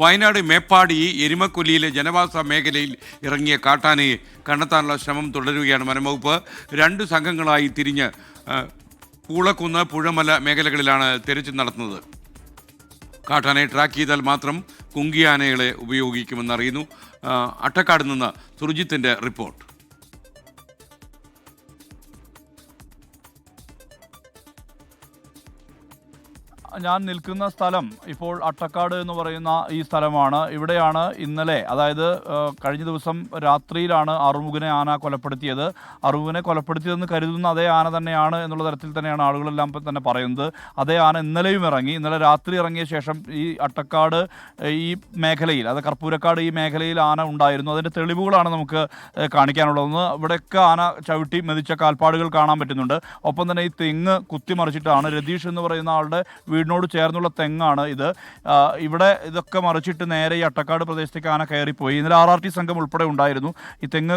വയനാട് മേപ്പാടി എരുമക്കൊല്ലിയിലെ ജനവാസ മേഖലയിൽ ഇറങ്ങിയ കാട്ടാനയെ കണ്ടെത്താനുള്ള ശ്രമം തുടരുകയാണ് വനംവകുപ്പ്. രണ്ട് സംഘങ്ങളായി തിരിഞ്ഞ് പൂളക്കുന്ന് പുഴമല മേഖലകളിലാണ് തെരച്ചിൽ നടത്തുന്നത്. കാട്ടാനയെ ട്രാക്ക് ചെയ്താൽ മാത്രം കുങ്കിയാനകളെ ഉപയോഗിക്കുമെന്നറിയുന്നു. അട്ടക്കാട് നിന്ന് സുർജിത്തിന്റെ റിപ്പോർട്ട്. ഞാൻ നിൽക്കുന്ന സ്ഥലം ഇപ്പോൾ അട്ടക്കാട് എന്ന് പറയുന്ന ഈ സ്ഥലമാണ്. ഇവിടെയാണ് ഇന്നലെ അതായത് കഴിഞ്ഞ ദിവസം രാത്രിയിലാണ് അറുമുഖനെ ആന കൊലപ്പെടുത്തിയത്. അറുമുഖനെ കൊലപ്പെടുത്തിയതെന്ന് കരുതുന്ന അതേ ആന തന്നെയാണ് എന്നുള്ള തരത്തിൽ തന്നെയാണ് ആളുകളെല്ലാം തന്നെ പറയുന്നത്. അതേ ആന ഇന്നലെയും ഇറങ്ങി. ഇന്നലെ രാത്രി ഇറങ്ങിയ ശേഷം ഈ അട്ടക്കാട് ഈ മേഖലയിൽ അത് കർപ്പൂരക്കാട് ഈ മേഖലയിൽ ആന ഉണ്ടായിരുന്നു. അതിന്റെ തെളിവുകളാണ് നമുക്ക് കാണിക്കാനുള്ളതെന്ന് ഇവിടെയൊക്കെ ആന ചവിട്ടി മെതിച്ച കാൽപ്പാടുകൾ കാണാൻ പറ്റുന്നുണ്ട്. ഒപ്പം തന്നെ ഈ തെങ്ങ് കുത്തിമറിച്ചിട്ടാണ് രതീഷ് എന്ന് പറയുന്ന ആളുടെ വീടിനോട് ചേർന്നുള്ള തെങ്ങാണ് ഇത്. ഇവിടെ ഇതൊക്കെ മറിച്ചിട്ട് നേരെ ഈ അട്ടക്കാട് പ്രദേശത്തേക്ക് ആന കയറിപ്പോയി. ഇന്നലെ ആർ ആർ ടി സംഘം ഉൾപ്പെടെ ഉണ്ടായിരുന്നു. ഈ തെങ്ങ്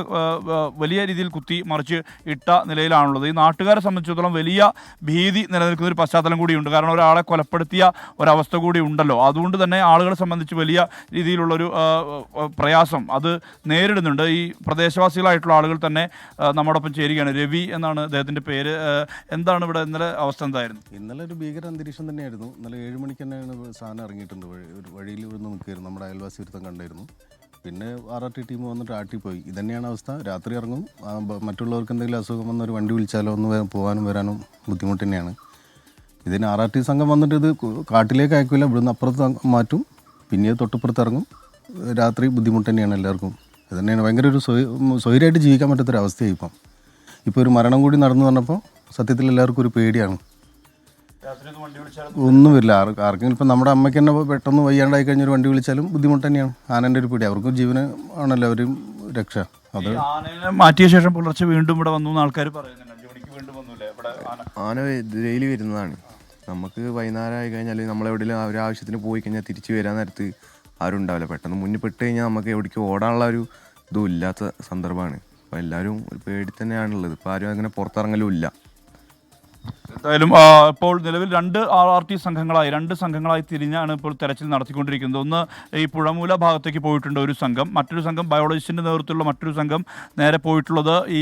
വലിയ രീതിയിൽ കുത്തി മറിച്ച് ഇട്ട നിലയിലാണുള്ളത്. ഈ നാട്ടുകാരെ സംബന്ധിച്ചിടത്തോളം വലിയ ഭീതി നിലനിൽക്കുന്ന ഒരു പശ്ചാത്തലം കൂടിയുണ്ട്. കാരണം ഒരാളെ കൊലപ്പെടുത്തിയ ഒരവസ്ഥ കൂടി ഉണ്ടല്ലോ. അതുകൊണ്ട് തന്നെ ആളുകളെ സംബന്ധിച്ച് വലിയ രീതിയിലുള്ളൊരു പ്രയാസം അത് നേരിടുന്നുണ്ട്. ഈ പ്രദേശവാസികളായിട്ടുള്ള ആളുകൾ തന്നെ നമ്മോടൊപ്പം ചേരുകയാണ്. രവി എന്നാണ് അദ്ദേഹത്തിന്റെ പേര്. എന്താണ് ഇവിടെ ഇന്നലെ അവസ്ഥ എന്തായിരുന്നു? ഇന്നലെ ഒരു ഭീകര അന്തരീക്ഷം തന്നെയായിരുന്നു. ഇന്നലെ ഏഴ് മണിക്ക് തന്നെയാണ് സാധനം ഇറങ്ങിയിട്ടുണ്ട്. വഴി ഒരു വഴിയിൽ വന്ന് നിൽക്കുകയായിരുന്നു നമ്മുടെ അയൽവാസി ഒരുത്തം കണ്ടായിരുന്നു. പിന്നെ ആർ ആർ ടി ടീം വന്നിട്ട് ആട്ടിപ്പോയി ഇതന്നെയാണ് അവസ്ഥ. രാത്രി ഇറങ്ങും. മറ്റുള്ളവർക്ക് എന്തെങ്കിലും അസുഖം വന്ന ഒരു വണ്ടി വിളിച്ചാലോ ഒന്ന് പോകാനും വരാനും ബുദ്ധിമുട്ട് തന്നെയാണ്. ഇതിന് ആർ ആർ ടി സംഘം വന്നിട്ട് ഇത് കാട്ടിലേക്ക് അയക്കില്ല ഇവിടുന്ന് അപ്പുറത്ത് മാറ്റും. പിന്നെ തൊട്ടപ്പുറത്ത് ഇറങ്ങും. രാത്രി ബുദ്ധിമുട്ട് തന്നെയാണ് എല്ലാവർക്കും. ഇത് തന്നെയാണ്. ഭയങ്കര ഒരു സ്വയ സ്വൈര്യമായിട്ട് ജീവിക്കാൻ പറ്റാത്തൊരവസ്ഥയായി ഇപ്പം. ഇപ്പോൾ ഒരു മരണം കൂടി നടന്നു പറഞ്ഞപ്പോൾ സത്യത്തിൽ എല്ലാവർക്കും ഒരു പേടിയാണ്. ഒന്നും വരില്ല. ആർ ആർക്കെങ്കിലും ഇപ്പം നമ്മുടെ അമ്മയ്ക്ക് തന്നെ പെട്ടെന്ന് വയ്യാണ്ടായി കഴിഞ്ഞ ഒരു വണ്ടി വിളിച്ചാലും ബുദ്ധിമുട്ട് തന്നെയാണ്. ആനന്റെ ഒരു പിടി. അവർക്കും ജീവന് ആണല്ലോ അവരും രക്ഷ. അത് മാറ്റിയ ശേഷം പുലർച്ചെ വീണ്ടും ഇവിടെ വന്നു ആൾക്കാർ പറയുന്നുണ്ട്. ആന? ആന ഡെയിലി വരുന്നതാണ്. നമുക്ക് വൈകുന്നേരം ആയി കഴിഞ്ഞാൽ നമ്മളെവിടെയും അവരെ ആവശ്യത്തിന് പോയി കഴിഞ്ഞാൽ തിരിച്ചു വരാൻ നേരത്ത് ആരും ഉണ്ടാവില്ല. പെട്ടെന്ന് മുന്നിൽ പെട്ട് കഴിഞ്ഞാൽ നമുക്ക് എവിടേക്ക് ഓടാനുള്ള ഒരു ഇതും ഇല്ലാത്ത സന്ദർഭമാണ്. അപ്പോൾ എല്ലാവരും ഒരു പേടി തന്നെയാണുള്ളത്. ഇപ്പോൾ ആരും അങ്ങനെ പുറത്തിറങ്ങലും ഇല്ല. എന്തായാലും ഇപ്പോൾ നിലവിൽ രണ്ട് ആർ ആർ ടി സംഘങ്ങളായി രണ്ട് സംഘങ്ങളായി തിരിഞ്ഞാണ് ഇപ്പോൾ തെരച്ചിൽ നടത്തിക്കൊണ്ടിരിക്കുന്നത്. ഒന്ന് ഈ പുഴമൂല ഭാഗത്തേക്ക് പോയിട്ടുണ്ട് ഒരു സംഘം. മറ്റൊരു സംഘം ബയോളജിസ്റ്റിന്റെ നേതൃത്വത്തിലുള്ള മറ്റൊരു സംഘം നേരെ പോയിട്ടുള്ളത് ഈ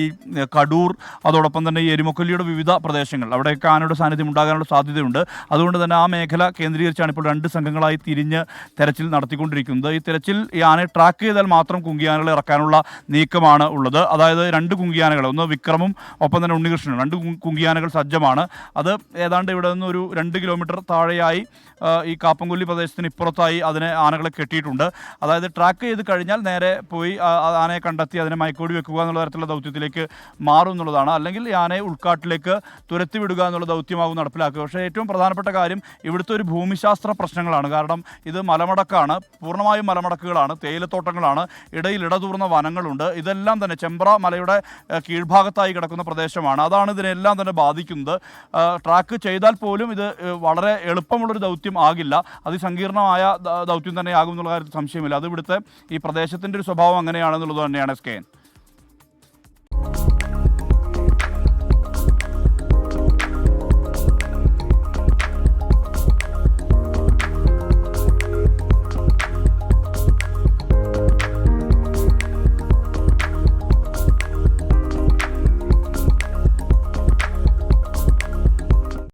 കടൂർ അതോടൊപ്പം തന്നെ ഈ എരുമക്കൊല്ലിയുടെ വിവിധ പ്രദേശങ്ങൾ. അവിടെയൊക്കെ ആനയുടെ സാന്നിധ്യം ഉണ്ടാകാനുള്ള സാധ്യതയുണ്ട്. അതുകൊണ്ട് തന്നെ ആ മേഖല കേന്ദ്രീകരിച്ചാണ് ഇപ്പോൾ രണ്ട് സംഘങ്ങളായി തിരിഞ്ഞ് തെരച്ചിൽ നടത്തിക്കൊണ്ടിരിക്കുന്നത്. ഈ തെരച്ചിൽ ഈ ആനയെ ട്രാക്ക് ചെയ്താൽ മാത്രം കുങ്കിയാനകളെ ഇറക്കാനുള്ള നീക്കമാണ് ഉള്ളത്. അതായത് രണ്ട് കുങ്കിയാനകൾ ഒന്ന് വിക്രമും ഒപ്പം തന്നെ ഉണ്ണികൃഷ്ണനും. രണ്ട് കുങ്കിയാനകൾ സജ്ജമാണ്. അത് ഏതാണ്ട് ഇവിടെ നിന്ന് ഒരു രണ്ട് കിലോമീറ്റർ താഴെയായി ഈ കാപ്പംകൊല്ലി പ്രദേശത്തിന് ഇപ്പുറത്തായി അതിനെ ആനകളെ കെട്ടിയിട്ടുണ്ട്. അതായത് ട്രാക്ക് ചെയ്ത് കഴിഞ്ഞാൽ നേരെ പോയി ആനയെ കണ്ടെത്തി അതിനെ മയക്കോടി വെക്കുക എന്നുള്ള തരത്തിലുള്ള ദൗത്യത്തിലേക്ക് മാറും എന്നുള്ളതാണ്. അല്ലെങ്കിൽ ഈ ആനയെ ഉൾക്കാട്ടിലേക്ക് തുരത്തി വിടുക എന്നുള്ള ദൗത്യമാകും നടപ്പിലാക്കുക. പക്ഷേ ഏറ്റവും പ്രധാനപ്പെട്ട കാര്യം ഇവിടുത്തെ ഒരു ഭൂമിശാസ്ത്ര പ്രശ്നങ്ങളാണ്. കാരണം ഇത് മലമടക്കാണ് പൂർണമായും മലമടക്കുകളാണ് തേയിലത്തോട്ടങ്ങളാണ് ഇടയിൽ ഇടതൂർന്ന വനങ്ങളുണ്ട്. ഇതെല്ലാം തന്നെ ചെമ്പ്ര മലയുടെ കീഴ്ഭാഗത്തായി കിടക്കുന്ന പ്രദേശമാണ്. അതാണ് ഇതിനെല്ലാം തന്നെ ബാധിക്കുന്നത്. ട്രാക്ക് ചെയ്താൽ പോലും ഇത് വളരെ എളുപ്പമുള്ളൊരു ദൗത്യം ആകില്ല. അതിസങ്കീർണമായ സങ്കീർണമായ ദൗത്യം തന്നെ ആകും എന്നുള്ള കാര്യത്തിൽ സംശയമില്ല. അത് ഇവിടുത്തെ ഈ പ്രദേശത്തിന്റെ ഒരു സ്വഭാവം അങ്ങനെയാണെന്നുള്ളത് തന്നെയാണ് എസ്